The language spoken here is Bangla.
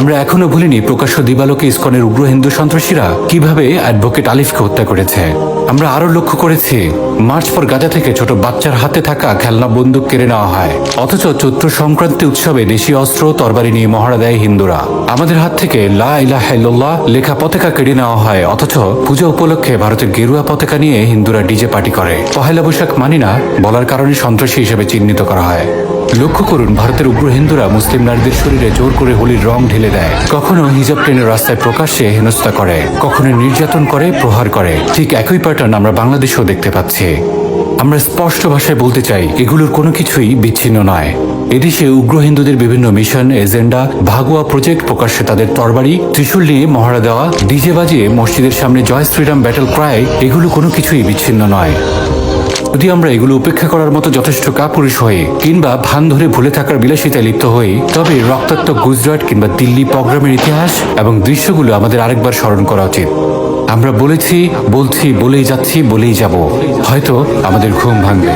আমরা এখনও ভুলিনি প্রকাশ্য দিবালোকে ইস্কনের উগ্র হিন্দু সন্ত্রাসীরা কীভাবে অ্যাডভোকেট আলিফকে হত্যা করেছে। আমরা আরও লক্ষ্য করেছি, মার্চ পর গাজা থেকে ছোট বাচ্চার হাতে থাকা খেলনা বন্দুক কেড়ে নেওয়া হয়। অথচ চৈত্র সংক্রান্তি উৎসবে দেশীয় অস্ত্র, তরবারি নিয়ে মহড়া দেয় হিন্দুরা। আমাদের হাত থেকে লা ইলাহা লেখা পতাকা কেড়ে নেওয়া হয়, অথচ পূজা উপলক্ষে ভারতের গেরুয়া পতাকা নিয়ে হিন্দুরা ডিজে পার্টি করে। পহেলা বৈশাখ মানি না, বলার কারণে সন্ত্রাসী হিসেবে চিহ্নিত করা হয়। লক্ষ্য করুন, ভারতের উগ্র হিন্দুরা মুসলিম নারীদের শরীরে জোর করে হোলির রং ঢেলে দেয়। কখনো হিজাব টেনে রাস্তায় প্রকাশ্যে হেনস্থা করে, কখনো নির্যাতন করে, প্রহার করে। ঠিক একই প্যাটার্ন আমরা বাংলাদেশেও দেখতে পাচ্ছি। আমরা স্পষ্ট ভাষায় বলতে চাই, এগুলোর কোনো কিছুই বিচ্ছিন্ন নয়। এদেশে উগ্র হিন্দুদের বিভিন্ন মিশন, এজেন্ডা, ভাগুয়া প্রজেক্ট প্রকাশ্যে তাদের তরবারি ত্রিশূল নিয়ে মহড়া দেওয়া, ডিজে বাজিয়ে মসজিদের সামনে জয় শ্রীরাম ব্যাটল ক্রাই, এগুলো কোনো কিছুই বিচ্ছিন্ন নয়। যদি আমরা এগুলো উপেক্ষা করার মতো যথেষ্ট কাপুরুষ হয়ে কিংবা ভান ধরে ভুলে থাকার বিলাসিতায় লিপ্ত হই, তবে রক্তাক্ত গুজরাট কিংবা দিল্লি প্রোগ্রামের ইতিহাস এবং দৃশ্যগুলো আমাদের আরেকবার স্মরণ করা উচিত। আমরা বলেছি বলছি বলেই যাচ্ছি বলেই যাব। হয়তো আমাদের ঘুম ভাঙবে।